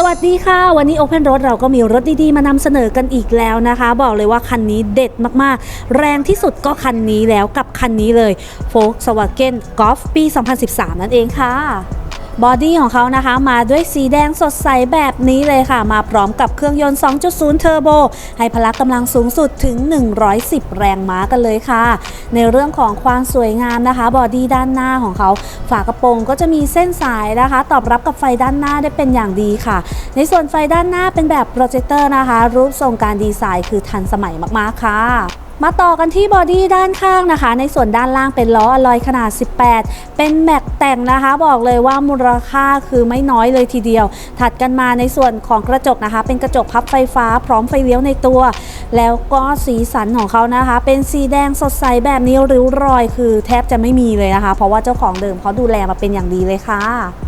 สวัสดีค่ะ วันนี้ Open Road เราก็มีรถดี ๆ มานำเสนอกันอีกแล้วนะคะ บอกเลยว่าคันนี้เด็ดมากๆ แรงที่สุดก็คันนี้แล้วกับคันนี้เลย Volkswagen Golf ปี 2013 นั่นเองค่ะ บอดี้ของเขานะคะ มาด้วยสีแดงสดใสแบบนี้เลยค่ะ มาพร้อมกับเครื่องยนต์ 2.0 เทอร์โบ ให้พละกำลังสูงสุดถึง 110 แรงม้ากันเลยค่ะ ในเรื่องของความสวยงามนะคะ บอดี้ด้านหน้าของเขา ฝากระโปรงก็จะมีเส้นสายนะคะ ตอบรับกับไฟด้านหน้าได้เป็นอย่างดีค่ะ ในส่วนไฟด้านหน้าเป็นแบบโปรเจคเตอร์นะคะ รูปทรงการดีไซน์คือทันสมัยมากๆค่ะ มาต่อกันที่บอดี้ด้านข้างนะคะ ในส่วนด้านล่างเป็นล้ออลลอยขนาด 18 เป็นแม็กแต่งนะคะ บอกเลยว่ามูลค่าคือไม่น้อยเลยทีเดียว ถัดกันมาในส่วนของกระจกนะคะ เป็นกระจกพับไฟฟ้าพร้อมไฟเลี้ยวในตัว แล้วก็สีสันของเขานะคะ เป็นสีแดงสดใสแบบนี้ริ้วรอย คือแทบจะไม่มีเลยนะคะ เพราะว่าเจ้าของเดิมเขาดูแลมาเป็นอย่างดีเลยค่ะ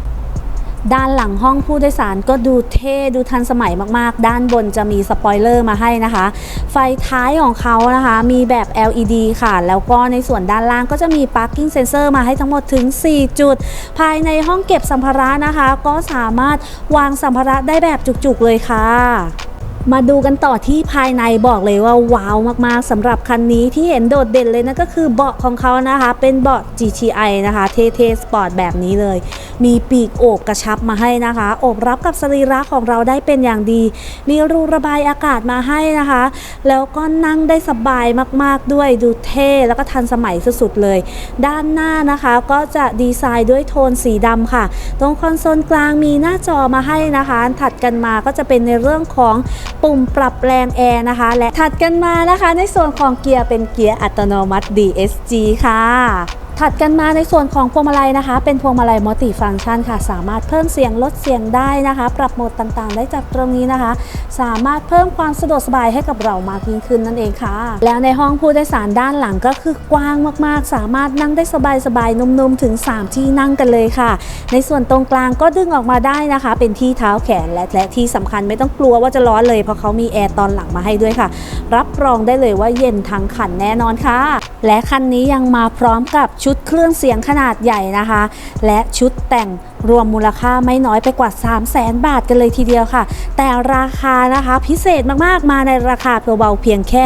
ด้านหลังห้องผู้โดยสารก็ดูเท่ดูทันสมัยมากๆ ด้านบนจะมีสปอยเลอร์มาให้นะคะ ไฟท้ายของเขานะคะ มีแบบ LED ค่ะ แล้วก็ในส่วนด้านล่างก็จะมี parking sensor มาให้ทั้งหมดถึง 4 จุด ภายในห้องเก็บสัมภาระนะคะ ก็สามารถวางสัมภาระได้แบบจุกๆเลยค่ะ มาดูกันต่อที่ภายในบอกเลยว่าว้าวมากๆสำหรับคันนี้ที่เห็นโดดเด่นเลยนั่นก็คือเบาะของเขานะคะ เป็นเบาะ GTI นะคะเท่ๆสปอร์ตแบบนี้เลย มีปีกโอบกระชับมาให้นะคะโอบรับกับสรีระของเราได้เป็นอย่างดี มีรูระบายอากาศมาให้นะคะ แล้วก็นั่งได้สบายมากๆด้วยดูเท่แล้วก็ทันสมัยสุดๆเลย ด้านหน้านะคะก็จะดีไซน์ด้วยโทนสีดำค่ะ ตรงคอนโซลกลางมีหน้าจอมาให้นะคะ ถัดกันมาก็จะเป็นในเรื่องของ ปุ่มปรับแรงแอร์นะคะ และถัดกันมานะคะในส่วนของเกียร์เป็นเกียร์อัตโนมัติ DSG ค่ะ ถัดกันมาในส่วนของพวงมาลัยนะคะ เป็นพวงมาลัยมัลติฟังก์ชันค่ะ สามารถเพิ่มเสียงลดเสียงได้นะคะ ปรับโหมดต่างๆ ได้จากตรงนี้นะคะ สามารถเพิ่มความสะดวกสบายให้กับเรามากยิ่งขึ้นนั่นเองค่ะ แล้วในห้องผู้โดยสารด้านหลังก็คือกว้างมากๆ สามารถนั่งได้สบายๆนุ่มๆถึง 3 ที่นั่งกันเลยค่ะ ในส่วนตรงกลางก็ดึงออกมาได้นะคะ เป็นที่เท้าแขนและและที่สำคัญไม่ต้องกลัวว่าจะร้อนเลยเพราะเขามีแอร์ตอนหลังมาให้ด้วยค่ะ รับรองได้เลยว่าเย็นทั้งคันแน่นอนค่ะ และคันนี้ยังมาพร้อมกับชุชุดเครื่องเสียงขนาดใหญ่นะคะ และชุดแต่งรวมมูลค่าไม่น้อยไปกว่า 3 0 0แสนบาทกันเลยทีเดียวค่ะ แต่ราคานะคะพิเศษมากๆ มาในราคาเบาๆเพียงแค่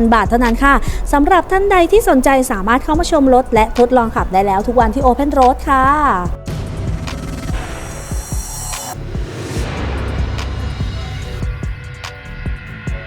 599,000 บาทเท่านั้นค่ะสำหรับท่านใดที่สนใจสามารถเข้ามาชมรถและทดลองขับได้แล้วทุกวันที่ Open Road ค่ะ